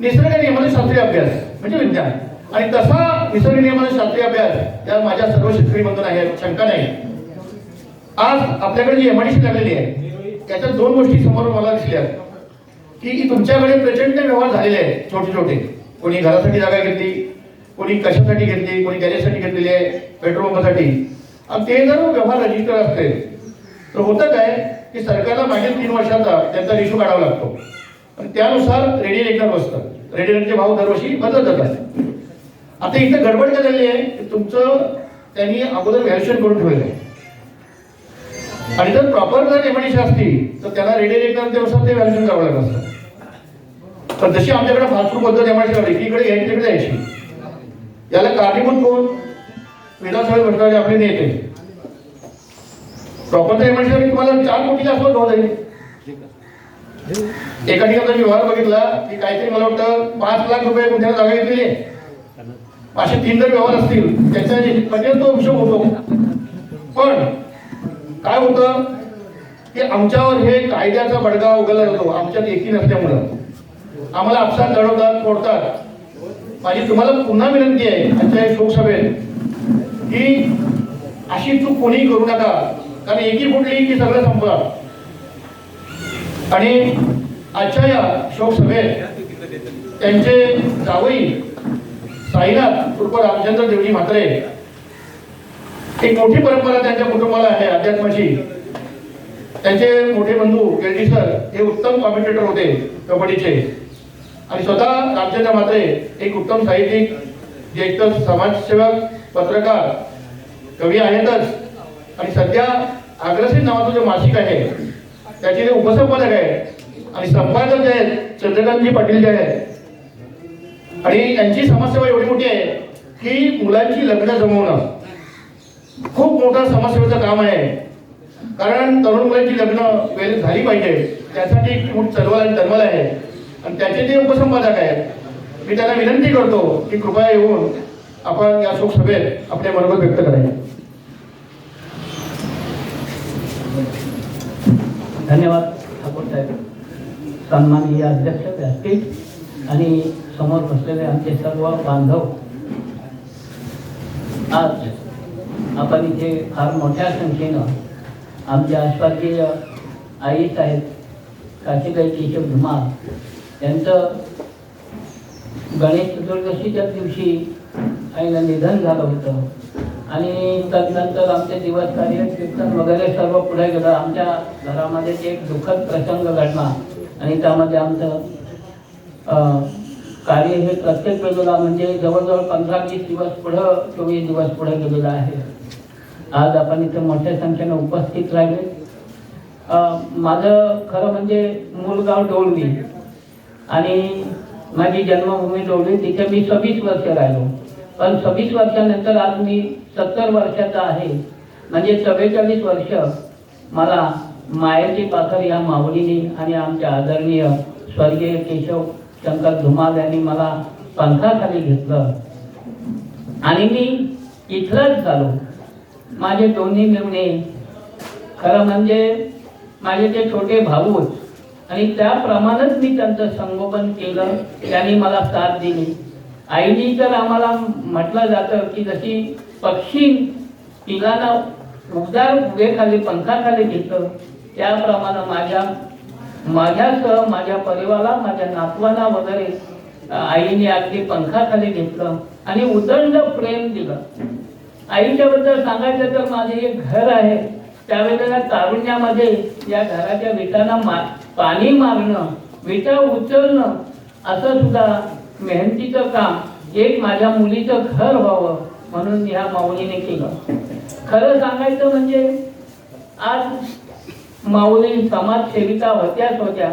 निसर्ग नियमाने शास्त्रीय अभ्यास म्हणजे विज्ञान. आणि तसा निसर्ग नियमाने शास्त्रीय अभ्यास या माझ्या सर्व शेतकरी बंधून आहे शंका नाही. आज आपल्याकडे जी एमआयडीसी लागलेली आहे त्याच्या दोन गोष्टी समोर मला दिसल्या की तुमच्याकडे प्रचंड व्यवहार झालेले आहेत छोटे छोटे. कोणी घरासाठी जागा घेतली कोणी कशासाठी घेतली कोणी गॅरेजसाठी घेतलेली आहे पेट्रोल आणि ते जर व्यवहार रजिस्टर असते तर होतं काय की सरकारला मागील तीन वर्षाचा त्यांचा रिश्यू काढावा लागतो. आणि त्यानुसार रेडिएटर बसतात. रेडिएटरचे भाव दरवर्षी बदलत जातात. आता इथं गडबड काय झालेली आहे की तुमचं त्यांनी अगोदर व्हॅल्युएशन करून ठेवलं आहे. आणि जर प्रॉपर जर एमडीसी असती तर त्याला रेडी रेकनरच्यानुसार ते व्हॅल्युएशन करावं लागत असतं. पण जशी आमच्याकडे फास्टफूड पद्धत एमआयडीसी आली इकडे यायची तिकडे यायची याला कारणीभूत कोण? विधानसभा भ्रष्टाचार आपले नेते. प्रॉपर एमआयडीसी तुम्हाला चार कोटीचा असं भाव जाईल एका ठिकाणी मी व्यवहार बघितला की काहीतरी मला वाटतं पाच लाख रुपये कुठे जागा घेतलेली आहे असे तीन जर व्यवहार असतील त्याच्या म्हणजे तो हिशोब होतो. पण काय होतं की आमच्यावर हे कायद्याचा बडगा उगवला जातो आमच्यात एकी नसल्यामुळं. आम्हाला आपसात लढवतात फोडतात. माझी तुम्हाला पुन्हा विनंती आहे आजच्या लोकसभेत शोकसभेत की अशी चूक कोणीही करू नका. कारण एकी फुटली की सगळं संपलं. आणि आजच्या या शोकसभेत त्यांचे जावई साईनाथ उर्फ रामचंद्र देवजी म्हात्रे एक मोठी परंपरा त्यांच्या कुटुंबाला आहे अध्यात्माची. त्यांचे मोठे बंधू केळटी सर हे उत्तम कॉमेंटेटर होते कबड्डीचे. आणि स्वतः रामचंद्र म्हात्रे एक उत्तम साहित्यिक जे एकतर समाजसेवक पत्रकार कवी आहेतच. आणि सध्या अग्रसेन नावाचं जे मासिक आहे त्याचे ते उपसंपादक आहे आणि संपादक जे आहेत चंद्रकांतजी पाटील जे आहेत आणि यांची समाजसेवा एवढी मोठी आहे की मुलांची लग्न जमवणं खूप मोठं समाजसेवेचं काम आहे. कारण तरुण मुलांची लग्न वेळ झाली पाहिजे. त्यासाठी खूप मोठी चळवळ आणि तळमळ आहे. आणि त्याचे जे उपसंपादक आहेत मी त्यांना विनंती करतो की कृपया येऊन आपण या शोकसभेत आपल्या मनोगत व्यक्त करायचे धन्यवाद ठाकूर साहेब सन्माननीय अध्यक्ष व्यासपीठ आणि समोर बसलेले आमचे सर्व बांधव. आज आपण इथे फार मोठ्या संख्येनं आमचे आस्वादीय आई साहेब काशीबाई केशव धुमाळ यांचं गणेश चतुर्दशीच्या दिवशी आईला निधन झालं होतं. आणि त्यानंतर आमचे दिवस कार्य कीर्तन वगैरे सर्व पुढे गेलं. आमच्या घरामध्ये एक दुःखद प्रसंग घडला आणि त्यामध्ये आमचं कार्य हे प्रत्येक वेळेला म्हणजे जवळजवळ पंधरा वीस दिवस पुढं चोवीस दिवस पुढे गेलेलं आहे. आज आपण इथे मोठ्या संख्येनं उपस्थित राहिले. माझं खरं म्हणजे मूलगाव डोळवी. आणि माझी जन्मभूमी डोळवी. तिथे मी सव्वीस वर्ष राहिलो. पण सव्वीस वर्षानंतर आज मी सत्तर वर्षाचा आहे. म्हणजे चव्वेचाळीस वर्ष मला मायाची पाखर या माऊलीने आणि आमच्या आदरणीय स्वर्गीय केशव शंकर धुमाल यांनी मला पंखाखाली घेतलं. आणि मी इथलंच झालो. माझे दोन्ही मिळणे खरं म्हणजे माझे ते छोटे भाऊच. आणि त्याप्रमाणेच मी त्यांचं संगोपन केलं. त्यांनी मला साथ दिली. आईनी तर आम्हाला म्हटलं जातं की जशी पक्षी पिलाला उदार उभेखाली पंखाखाली घेतं त्याप्रमाणे माझ्या माझ्यासह माझ्या परिवाराला माझ्या नातवाला वगैरे आईने अगदी पंखाखाली घेतलं आणि उदंड प्रेम दिलं. आईच्या बद्दल सांगायचं तर माझे एक घर आहे. त्यावेळेला तारुण्यामध्ये या घराच्या विटांना मा पाणी मारणं विटा उचलणं असं सुद्धा मेहनतीचं काम एक माझ्या मुलीचं घर व्हावं म्हणून ह्या माऊलीने केलं. खरं सांगायचं म्हणजे आज माऊली समाजसेविका होत्याच होत्या.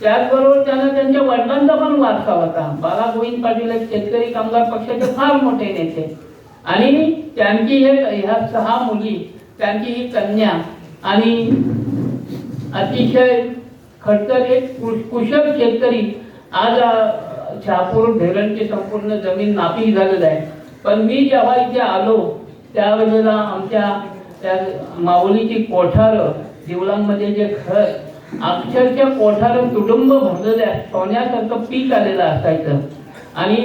त्याचबरोबर त्यांना त्यांच्या वडिलांचा पण वारसा होता बाला गोविंद पाटील एक शेतकरी कामगार पक्षाचे फार मोठे नेते. आणि त्यांची हे ह्या सहा मुली त्यांची ही कन्या आणि अतिशय खडतर एक कुश- कुशल शेतकरी आज शहापूर ढेरणची संपूर्ण जमीन नापीक झालेलं आहे. पण मी जेव्हा इथे आलो त्यावेळेला आमच्या त्या माऊलीची कोठार दिवलांमध्ये जे घर अक्षरशः कोठार भरलेलं आहे. सोन्यासारखं पीक आलेलं असायचं. आणि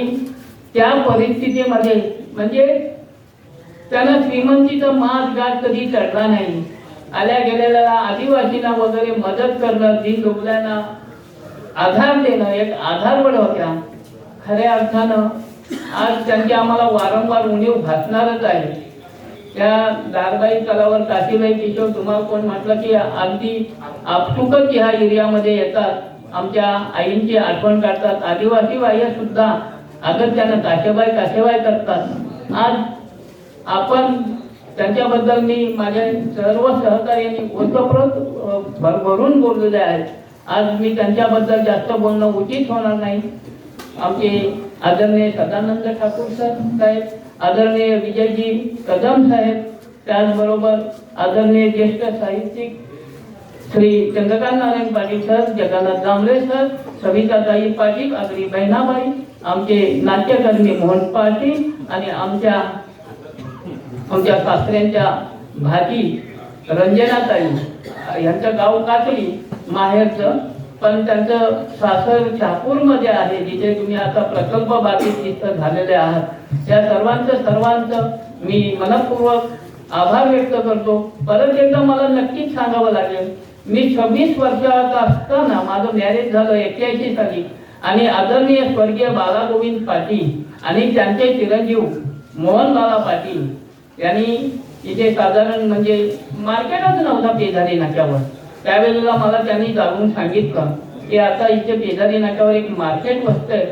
त्या परिस्थितीमध्ये म्हणजे त्यांना श्रीमंतीचा मास गाठ कधी चढला नाही. आल्या गेलेल्या आदिवासींना वगैरे मदत करणं दिन दुबल्यांना आधार देणं एक आधारवड होत्या खऱ्या अर्थानं आज त्यांची आम्हाला वारंवार उणीव भासणारच आहे. त्या दारबाई तलावर काशीबाई किशोर तुम्हाला कोण म्हटलं की अगदी आपटुकच ह्या एरियामध्ये येतात. आमच्या आईंची आठवण काढतात. आदिवासी बाह्य सुद्धा अगत्यानं काशेबाई काशेबाई करतात. आज आपण त्यांच्याबद्दल मी माझ्या सर्व सहकार्यांनी ओतप्रोत भरभरून बोललेले आहेत. आज मी त्यांच्याबद्दल जास्त बोलणं उचित होणार नाही. आमचे आदरणीय सदानंद ठाकूर सर साहेब आदरणीय विजयजी कदम साहेब त्याचबरोबर आदरणीय ज्येष्ठ साहित्यिक श्री चंद्रकांत नारायण पाटील सर जगन्नाथ जांभळे सर सविताताई पाटील आगरी बहिणाबाई आमचे नाट्यकर्मी मोहन पाटील आणि आमच्या आमच्या सासऱ्यांच्या भाजी रंजनाताई यांचं गाव काकडी माहेरचं पण त्यांचं सासर शहापूरमध्ये आहे जिथे तुम्ही आता प्रकल्प बाधित जिथं झालेले आहात. त्या सर्वांचं सर्वांचं मी मनपूर्वक आभार व्यक्त करतो. परत एकदा मला नक्कीच सांगावं लागेल मी छब्बीस वर्षाचा असताना माझं मॅरेज झालं एक्क्याऐंशी साली. आणि आदरणीय स्वर्गीय बालागोविंद पाटील आणि त्यांचे चिरंजीव मोहन बाला पाटील यांनी इथे साधारण म्हणजे मार्केटच नव्हता पेदारी नाक्यावर. त्यावेळेला मला त्यांनी जाणून सांगितलं की आता इथे बेदारी नाक्यावर एक मार्केट बसतंय.